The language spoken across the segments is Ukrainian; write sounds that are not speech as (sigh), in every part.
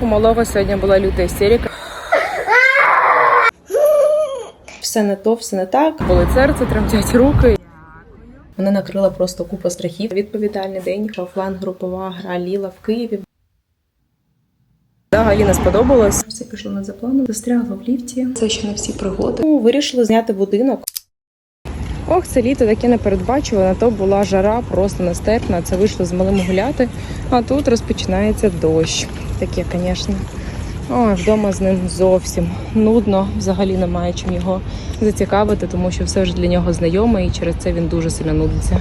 У малого сьогодні була люта істерика. Все не то, все не так. Болить серце, тремтять руки. Мене накрила просто купа страхів. Відповідальний день. Офлайн групова гра Ліла в Києві. Да, Галіна сподобалось. Все пішло не за планом. Застрягла в ліфті. Це ще не всі пригоди. Ну, Вирішили зняти будинок. Ох, це літо таке непередбачуване. То була жара, просто нестерпна. Це вийшло з малим гуляти. А тут розпочинається дощ. Таке, звісно. Ой, вдома з ним зовсім нудно. Взагалі немає чим його зацікавити, тому що все вже для нього знайоме, і через це він дуже сильно нудиться.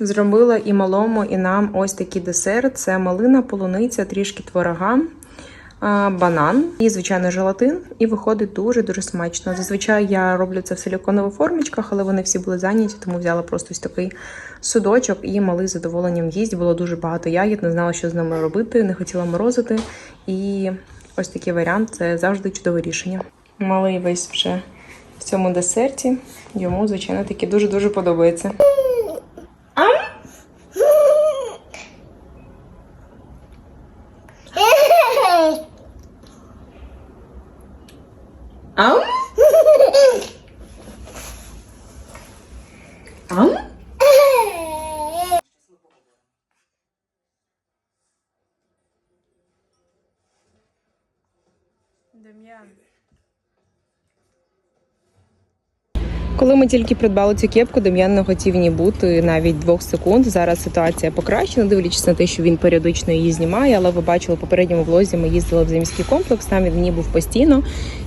Зробила і малому, і нам ось такий десерт. Це малина, полуниця, трішки творога, банан і, звичайно, желатин. І виходить дуже-дуже смачно. Зазвичай я роблю це в силіконових формочках, але вони всі були зайняті, тому взяла просто ось такий судочок і малий з задоволенням їсть. Було дуже багато ягід, не знала, що з ними робити, не хотіла морозити. І ось такий варіант це завжди чудове рішення. Малий весь вже в цьому десерті. Йому, звичайно, таки дуже-дуже подобається. Коли ми тільки придбали цю кепку, Дем'ян не хотів ні бути навіть двох секунд. Зараз ситуація покращена, дивлячись на те, що він періодично її знімає. Але ви бачили в попередньому влозі, ми їздили в заміський комплекс. Там він ній був постійно,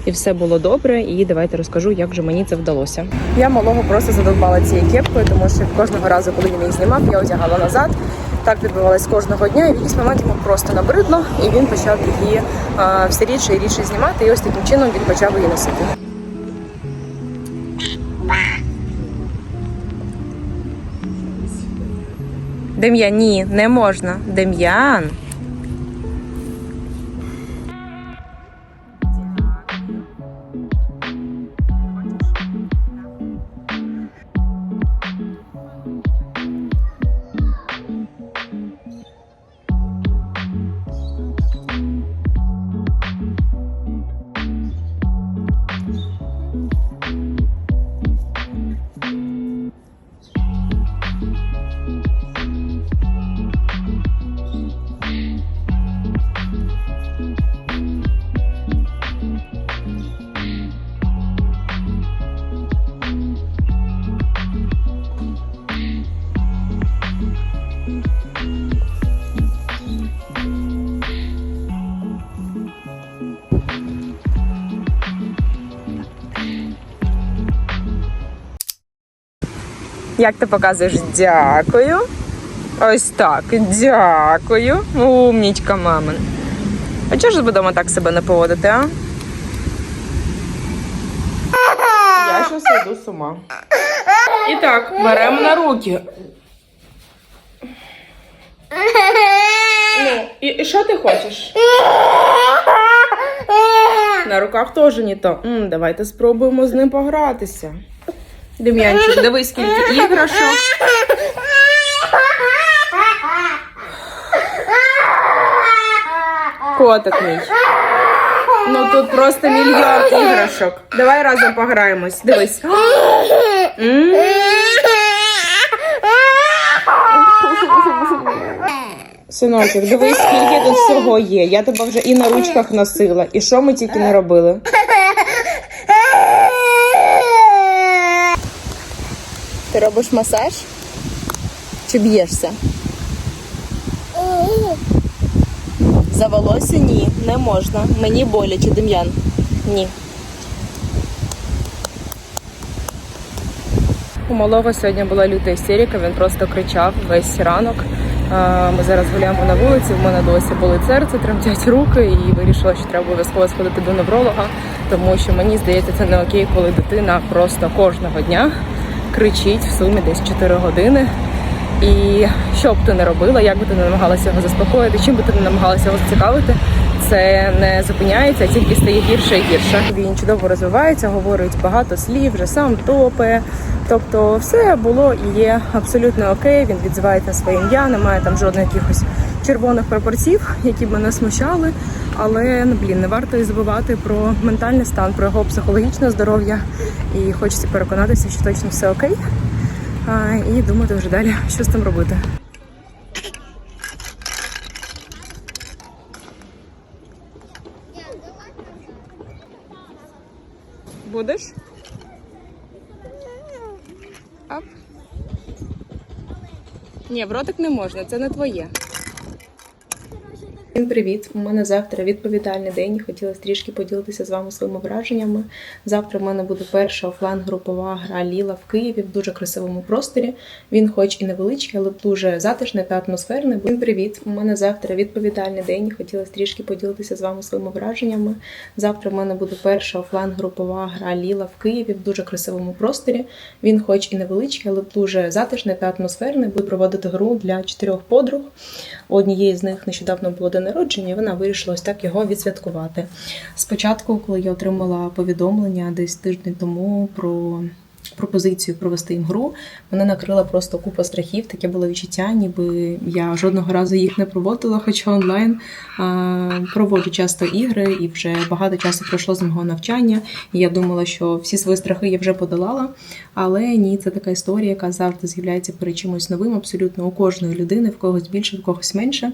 і все було добре. І давайте розкажу, як же мені це вдалося. Я малого просто задовбала цією кепкою, тому що кожного разу, коли він її знімав, я одягала назад. Так відбувалось кожного дня, і в якийсь момент йому просто набридло, і він почав її а, все рідше і рідше знімати. І ось таким чином він почав її носити. Дем'ян, ні, не можна. Дем'ян. Як ти показуєш? Дякую. Ось так. Дякую. Умнічка, мамин. А чого ж будемо так себе не поводити, а? Я щось йду з ума. І так, беремо на руки. Ну, і, і що ти хочеш? На руках теж не то. М, давайте спробуємо з ним погратися. Дем'янчик, дивись, скільки іграшок. Котик мій. Ну тут просто мільйон іграшок. Давай разом пограємось. Дивись. Синочок, дивись, скільки тут всього є. Я тебе вже і на ручках носила. І що ми тільки не робили? Ти робиш масаж? Чи б'єшся? За волосся ні, не можна. Мені боляче, Дем'ян. Ні. У малого сьогодні була люта істерика, він просто кричав весь ранок. Ми зараз гуляємо на вулиці, в мене досі болить серце, тремтять руки, і вирішила, що треба обов'язково сходити до невролога, тому що мені здається, це не окей, коли дитина просто кожного дня кричить в сумі десь 4 години. І що б ти не робила, як би ти не намагалася його заспокоїти, чим би ти не намагалася його зацікавити, це не зупиняється, тільки стає гірше і гірше. Він чудово розвивається, говорить багато слів, вже сам топе. Тобто, все було і є абсолютно окей. Він відзивається на своє ім'я, немає там жодних якихось червоних прапорців, які б мене смущали. Але ну блін, не варто і забувати про ментальний стан, про його психологічне здоров'я. І хочеться переконатися, що точно все окей. А, і думати вже далі, що з цим робити. Будеш? Ап. Ні, в ротик не можна, це не твоє. Всім привіт! У мене завтра відповідальний день. Хотіла трішки поділитися з вами своїми враженнями. Завтра в мене буде перша офлайн-групова гра Ліла в Києві в дуже красивому просторі. Він, хоч і невеличкий, але дуже затишний та атмосферний. Всім привіт! У мене завтра відповідальний день. Хотіла трішки поділитися з вами своїми враженнями. Завтра в мене буде перша офлайн-групова гра Ліла в Києві в дуже красивому просторі. Він, хоч і невеличкий, але дуже затишний та атмосферний. Буду проводити гру для чотирьох подруг. У однієї з них нещодавно було день народження, і вона вирішила ось так його відсвяткувати. Спочатку, коли я отримала повідомлення десь тиждень тому про пропозицію провести їм гру, мене накрила просто купа страхів. Таке було відчуття, ніби я жодного разу їх не проводила, хоча онлайн проводжу часто ігри, і вже багато часу пройшло з мого навчання. І я думала, що всі свої страхи я вже подолала. Але ні, це така історія, яка завжди з'являється перед чимось новим, абсолютно у кожної людини, в когось більше, в когось менше.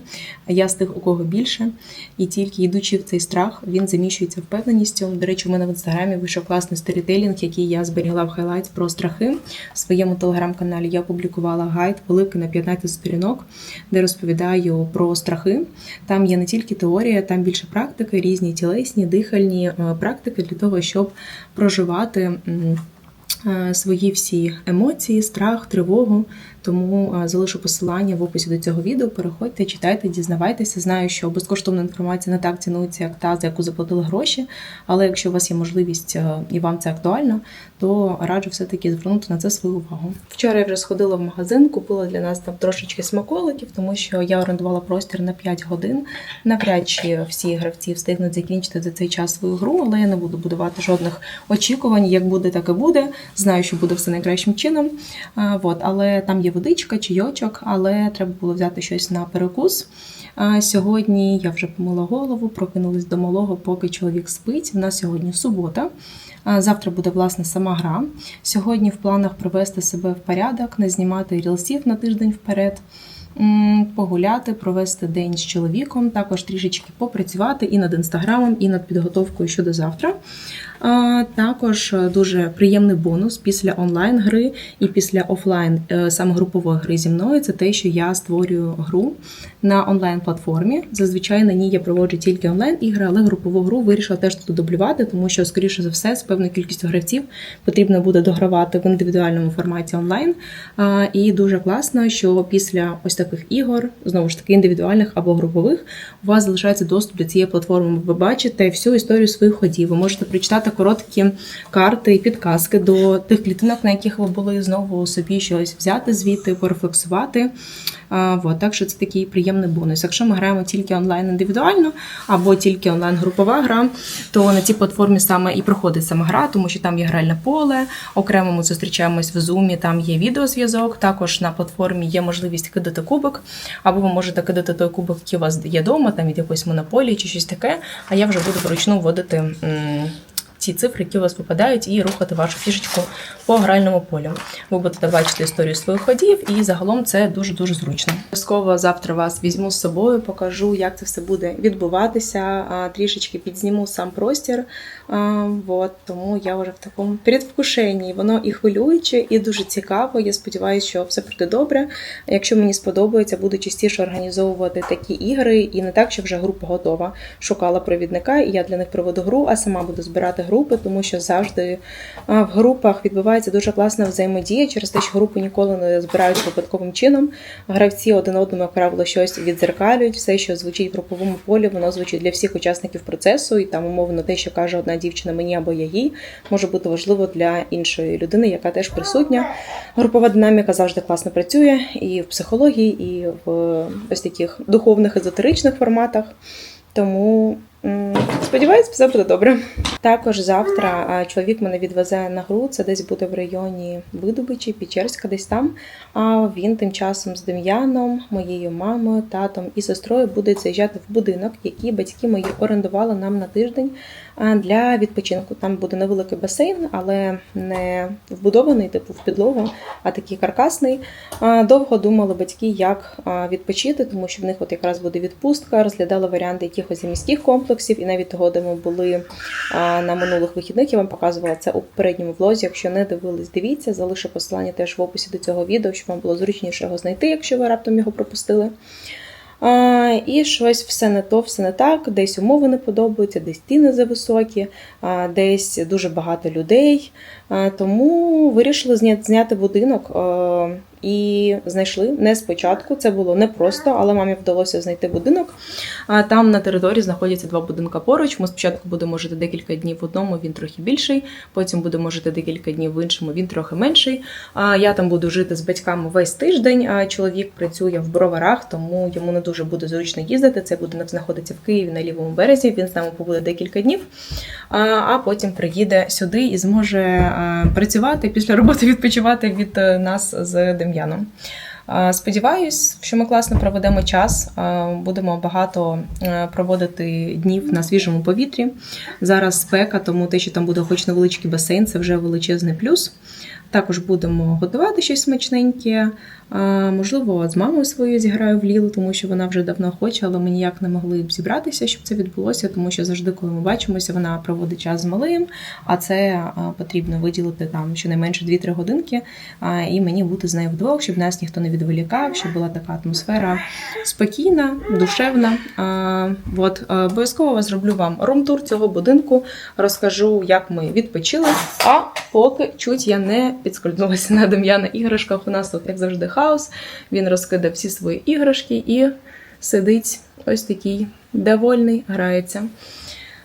Я з тих, у кого більше. І тільки йдучи в цей страх, він заміщується впевненістю. До речі, у мене в інстаграмі вийшов класний сторітелінг, який я зберігла в хайлайт про страхи. В своєму телеграм-каналі я публікувала гайд великий на 15 сторінок, де розповідаю про страхи. Там є не тільки теорія, там більше практики, різні тілесні, дихальні е, практики для того, щоб проживати. е, Свої всі емоції, страх, тривогу. Тому залишу посилання в описі до цього відео. Переходьте, читайте, дізнавайтеся. Знаю, що безкоштовна інформація не так цінується, як та, за яку заплатили гроші. Але якщо у вас є можливість е, і вам це актуально, то раджу все-таки звернути на це свою увагу. Вчора я вже сходила в магазин, купила для нас там трошечки смаколиків, тому що я орендувала простір на 5 годин. Навряд чи всі гравці встигнуть закінчити за цей час свою гру, але я не буду будувати жодних очікувань. Як буде, так і буде. Знаю, що буде все найкращим чином. Вот, але там є водичка, чайочок, але треба було взяти щось на перекус. Сьогодні я вже помила голову, прокинулась до малого, поки чоловік спить. У нас сьогодні субота. Завтра буде власне сама гра. Сьогодні в планах привести себе в порядок, не знімати рілсів на тиждень вперед. Погуляти, провести день з чоловіком, також трішечки попрацювати і над інстаграмом, і над підготовкою щодо завтра. Також е, дуже приємний бонус після онлайн гри і після офлайн е, саме групової гри зі мною. Це те, що я створюю гру на онлайн платформі. Зазвичай на ній я проводжу тільки онлайн ігри, але групову гру вирішила теж тут дублювати, тому що, скоріше за все, з певною кількістю гравців потрібно буде догравати в індивідуальному форматі онлайн. І дуже класно, що після ось таких ігор, знову ж таки індивідуальних або групових, у вас залишається доступ до цієї платформи. Ви бачите всю історію своїх ходів. Ви можете прочитати короткі карти і підказки до тих клітинок, на яких ви були знову собі щось взяти звідти, порефлексувати. Вот, так що це такий приємний бонус. Якщо ми граємо тільки онлайн індивідуально або тільки онлайн групова гра, то на цій платформі саме і проходить сама гра, тому що там є гральне поле. Окремо ми зустрічаємось в Zoom, там є відеозв'язок. Також на платформі є можливість кидати кубок, або ви можете кидати той кубок, який у вас є вдома, там від якоїсь монополії чи щось таке. А я вже буду вручну вводити. Ці цифри, які у вас випадають, і рухати вашу фішечку по гральному полю. Ви будете бачити історію своїх ходів, і загалом це дуже дуже зручно. Обов'язково завтра вас візьму з собою, покажу, як це все буде відбуватися. Трішечки підзніму сам простір. Вот, тому я вже в такому передвкушенні. Воно і хвилююче, і дуже цікаво. Я сподіваюся, що все пройде добре. Якщо мені сподобається, буду частіше організовувати такі ігри, і не так, що вже група готова. Шукала провідника, і я для них проведу гру, а сама буду збирати групи, тому що завжди в групах відбувається дуже класна взаємодія через те, що групи ніколи не збирають випадковим чином. Гравці один одному, як правило, щось відзеркалюють. Все, що звучить в груповому полі, воно звучить для всіх учасників процесу, і там умовно те, що каже одна дівчина мені або я їй, може бути важливо для іншої людини, яка теж присутня. Групова динаміка завжди класно працює і в психології, і в ось таких духовних езотеричних форматах. Тому сподіваюсь, все буде добре. Також завтра чоловік мене відвезе на гру. Це десь буде в районі Видобичі, Печерська, десь там. А він тим часом з Дем'яном, моєю мамою, татом і сестрою буде заїжджати в будинок, який батьки мої орендували нам на тиждень для відпочинку. Там буде невеликий басейн, але не вбудований, типу в підлогу, а такий каркасний. Довго думали батьки, як відпочити, тому що в них от якраз буде відпустка, розглядали варіанти якихось міських комплексів, і навіть того, де ми були на минулих вихідних, я вам показувала це у попередньому влозі. Якщо не дивились, дивіться, залишу посилання теж в описі до цього відео, щоб вам було зручніше його знайти, якщо ви раптом його пропустили. І щось все не то, все не так. Десь умови не подобаються, десь ціни зависокі, десь дуже багато людей. Тому вирішили зня- зняти будинок і знайшли не спочатку. Це було непросто, але мамі вдалося знайти будинок. А, там на території знаходяться два будинка поруч. Ми спочатку будемо жити декілька днів в одному, він трохи більший. Потім будемо жити декілька днів в іншому, він трохи менший. А я там буду жити з батьками весь тиждень. Чоловік працює в броварах, тому йому не дуже буде зручно їздити. Цей будинок знаходиться в Києві на лівому березі. Він з нами побуде декілька днів, а, а потім приїде сюди і зможе працювати після роботи відпочивати від е, нас з Дем'яном. Сподіваюсь, що ми класно проведемо час. Будемо багато е, проводити днів на свіжому повітрі. Зараз спека, тому те, що там буде хоч невеличкий басейн, це вже величезний плюс. Також будемо готувати щось смачненьке. Можливо, з мамою своєю зіграю в лілу, тому що вона вже давно хоче, але ми ніяк не могли б зібратися, щоб це відбулося, тому що завжди, коли ми бачимося, вона проводить час з малим, а це потрібно виділити там щонайменше 2-3 годинки, і мені бути з нею вдвох, щоб нас ніхто не відволікав, щоб була така атмосфера спокійна, душевна. От обов'язково зроблю вам рум-тур цього будинку, розкажу, як ми відпочили. А поки чуть я не підскользнулася на Дем'яна іграшках. У нас тут, як завжди, хаос. Він розкидав всі свої іграшки і сидить ось такий довольний, грається.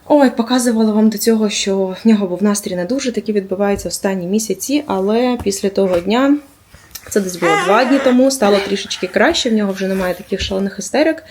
Ой, показувала вам до цього, що в нього був настрій не дуже, такий відбувається останні місяці, але після того дня. Це десь було два дні тому, стало трішечки краще, в нього вже немає таких шалених істерик.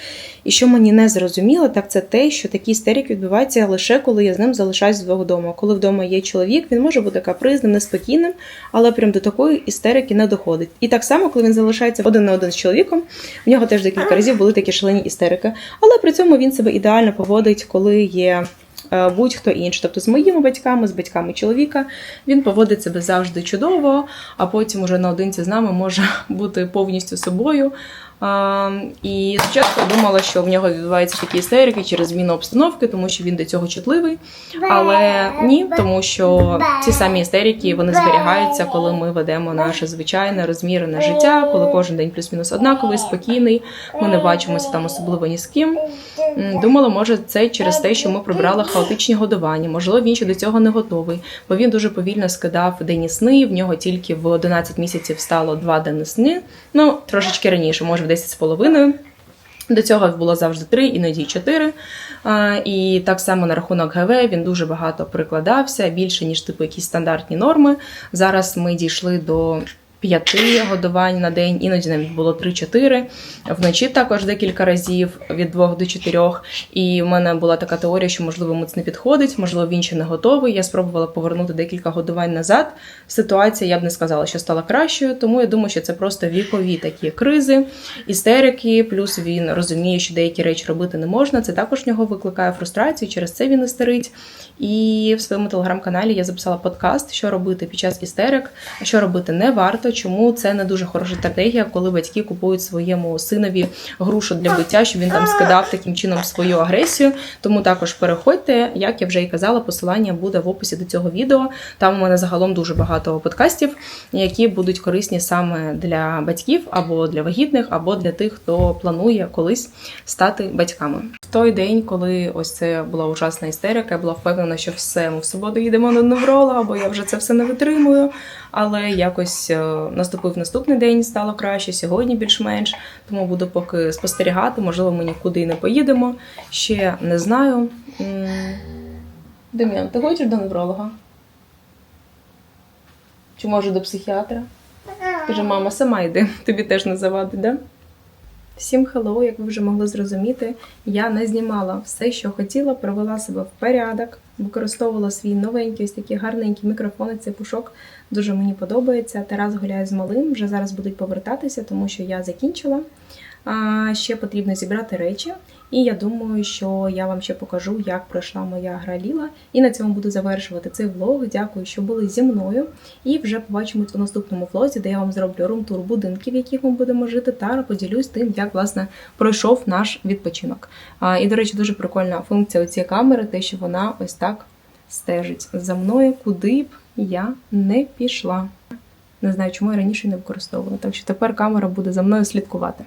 І що мені не зрозуміло, так це те, що такі істерики відбуваються лише коли я з ним залишаюсь вдома. Коли вдома є чоловік, він може бути капризним, неспокійним, але прям до такої істерики не доходить. І так само, коли він залишається один на один з чоловіком, в нього теж декілька разів були такі шалені істерики. Але при цьому він себе ідеально поводить, коли є. Е, Будь-хто інший, тобто з моїми батьками, з батьками чоловіка, він поводить себе завжди чудово, а потім уже наодинці з нами може (laughs) бути повністю собою. І спочатку я думала, що в нього відбуваються такі істерики через зміну обстановки, тому що він до цього чутливий. Але ні, тому що ці самі істерики вони зберігаються, коли ми ведемо наше звичайне розмірене життя, коли кожен день плюс-мінус однаковий, спокійний. Ми не бачимося там особливо ні з ким. Думала, може, це через те, що ми прибрали хаотичні годування. Можливо, він ще до цього не готовий, бо він дуже повільно скидав денні сни. В нього тільки в 11 місяців стало два денні сни. Ну, трошечки раніше, може, в 10 з половиною. До цього було завжди три, іноді чотири. І так само на рахунок ГВ він дуже багато прикладався, більше ніж типу якісь стандартні норми. Зараз ми дійшли до п'яти годувань на день, іноді навіть було 3-4. Вночі також декілька разів від 2 до 4. І в мене була така теорія, що можливо це не підходить, можливо, він ще не готовий. Я спробувала повернути декілька годувань назад. Ситуація я б не сказала, що стала кращою, тому я думаю, що це просто вікові такі кризи, істерики. Плюс він розуміє, що деякі речі робити не можна. Це також в нього викликає фрустрацію, через це він істерить. І в своєму телеграм-каналі я записала подкаст, що робити під час істерик, що робити не варто. Чому це не дуже хороша стратегія, коли батьки купують своєму синові грушу для биття, щоб він там скидав таким чином свою агресію. Тому також переходьте, як я вже і казала, посилання буде в описі до цього відео. Там у мене загалом дуже багато подкастів, які будуть корисні саме для батьків або для вагітних, або для тих, хто планує колись стати батьками. В той день, коли ось це була ужасна істерика, я була впевнена, що все, ми в суботу їдемо на невролога, бо я вже це все не витримую. Але якось е, наступив наступний день, стало краще, сьогодні більш-менш. Тому буду поки спостерігати. Можливо, ми нікуди і не поїдемо. Ще не знаю. Дем'ян, ти хочеш до невролога? Чи може до психіатра? Каже, мама, сама йди, тобі теж не завадить, да? Всім хеллоу, як ви вже могли зрозуміти, я не знімала все, що хотіла, провела себе в порядок, використовувала свій новенький, ось такий гарненький мікрофон. і Цей пушок дуже мені подобається. Тарас гуляє з малим. Вже зараз будуть повертатися, тому що я закінчила. Ще потрібно зібрати речі, і я думаю, що я вам ще покажу, як пройшла моя гра Ліла. І на цьому буду завершувати цей влог. Дякую, що були зі мною. І вже побачимось у наступному влозі, де я вам зроблю румтур будинків, в яких ми будемо жити, та поділюсь тим, як власне пройшов наш відпочинок. І, до речі, дуже прикольна функція цієї камери, те, що вона ось так стежить за мною, куди б я не пішла. Не знаю, чому я раніше не використовувала. Так що тепер камера буде за мною слідкувати.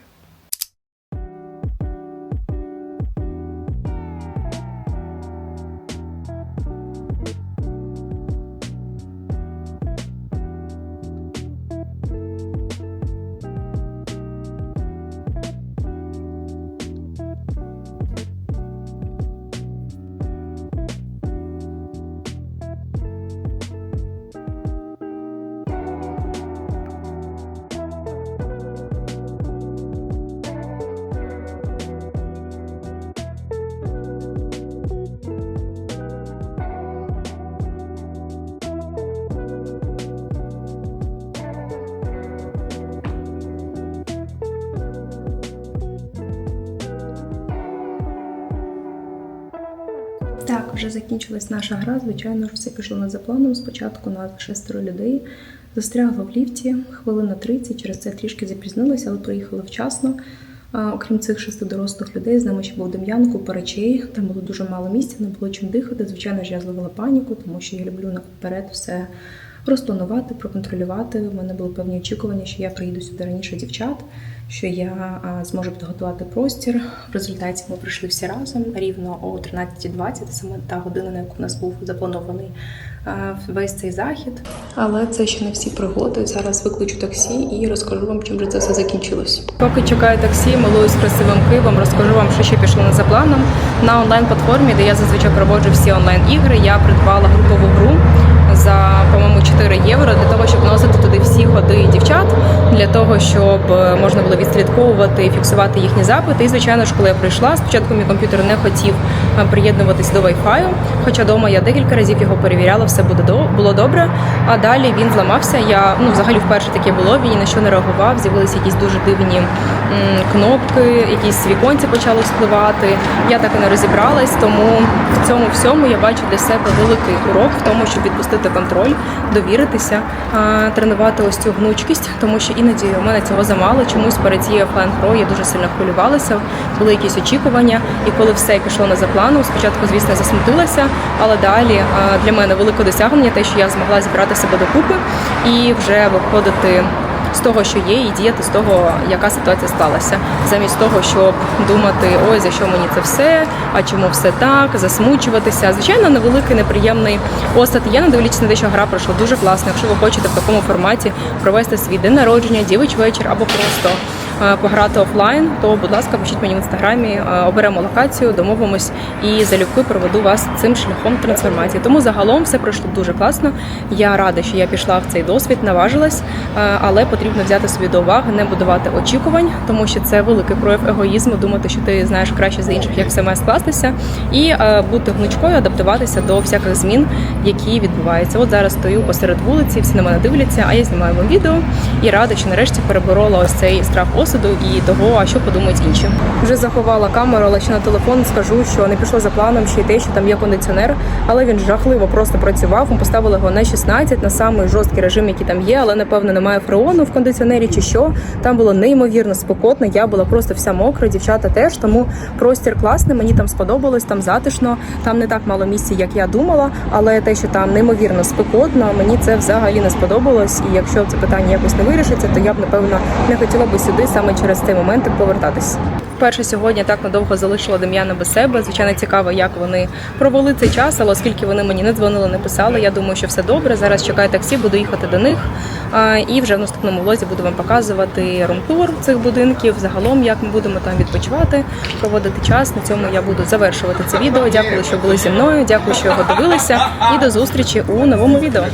Вже закінчилась наша гра. Звичайно ж, все пішло не за планом. Спочатку нас шестеро людей застрягла в ліфті хвилина 30, через це трішки запізнилася, але приїхала вчасно. Окрім цих шести дорослих людей, з нами ще був Дем'ян, купа речей. Там було дуже мало місця, не було чим дихати. Звичайно ж, я зловила паніку, тому що я люблю наперед все розпланувати, проконтролювати. У мене були певні очікування, що я приїду сюди раніше дівчат, що я зможу підготувати простір. В результаті ми прийшли всі разом рівно о 13.20, це саме та година, на яку у нас був запланований весь цей захід. Але це ще не всі пригоди. Зараз викличу таксі і розкажу вам, чим же це все закінчилось. Поки чекаю таксі, милуюсь красивим Києвом, розкажу вам, що ще пішло не за планом. На онлайн-платформі, де я зазвичай проводжу всі онлайн-ігри, я придбала групову гру за, по-моєму, 4 євро для того, щоб вносити туди всі ходи дівчат, для того, щоб е, можна було відслідковувати і фіксувати їхні запити. І звичайно ж, коли я прийшла, спочатку мій комп'ютер не хотів е, приєднуватись до Wi-Fi, хоча вдома я декілька разів його перевіряла, все буде було добре. А далі він зламався. Я ну взагалі вперше таке було. Він на що не реагував. З'явилися якісь дуже дивні кнопки, якісь віконці почали спливати. Я так і не розібралась, тому в цьому всьому я бачу для себе великий урок в тому, щоб відпустити контроль, довіритися, а, тренувати ось цю гнучкість, тому що іноді у мене цього замало. Чомусь перед цією фан-про я дуже сильно хвилювалася, були якісь очікування, і коли все пішло не за планом, спочатку, звісно, засмутилася, але далі для мене велике досягнення, те, що я змогла зібрати себе докупи і вже виходити з того, що є, і діяти з того, яка ситуація сталася, замість того, щоб думати, ой, за що мені це все, а чому все так, засмучуватися. Звичайно, невеликий неприємний осад. Я не дивлячись на те, що гра пройшла дуже класно. Якщо ви хочете в такому форматі провести свій день народження, дівич вечір або просто пограти офлайн, то будь ласка, пишіть мені в інстаграмі, е, оберемо локацію, домовимось і залюбки проведу вас цим шляхом трансформації. Тому загалом все пройшло дуже класно. Я рада, що я пішла в цей досвід, наважилась, е, але потрібно взяти собі до уваги, не будувати очікувань, тому що це великий прояв егоїзму, думати, що ти знаєш краще за інших, як все має скластися, і е, бути гнучкою, адаптуватися до всяких змін, які відбуваються. От зараз стою посеред вулиці, всі на мене дивляться, а я знімаю вам відео і рада, що нарешті переборола ось цей страх осуду і того, а що подумають інші. Вже заховала камеру, але ще на телефон скажу, що не пішло за планом ще й те, що там є кондиціонер, але він жахливо просто працював. Ми поставили його на 16, на самий жорсткий режим, який там є, але напевно немає фреону в кондиціонері чи що. Там було неймовірно спекотно. Я була просто вся мокра, дівчата теж. Тому простір класний. Мені там сподобалось, там затишно, там не так мало місця, як я думала. Але те, що там неймовірно спекотно, мені це взагалі не сподобалось. І якщо це питання якось не вирішиться, то я б напевно не хотіла би сюди саме через цей момент повертатись. Вперше сьогодні так надовго залишила Дем'яна без себе. Звичайно, цікаво, як вони провели цей час, але оскільки вони мені не дзвонили, не писали, я думаю, що все добре. Зараз чекаю таксі, буду їхати до них. І вже в наступному влозі буду вам показувати румтур цих будинків. Загалом, як ми будемо там відпочивати, проводити час. На цьому я буду завершувати це відео. Дякую, що були зі мною. Дякую, що його дивилися, і до зустрічі у новому відео.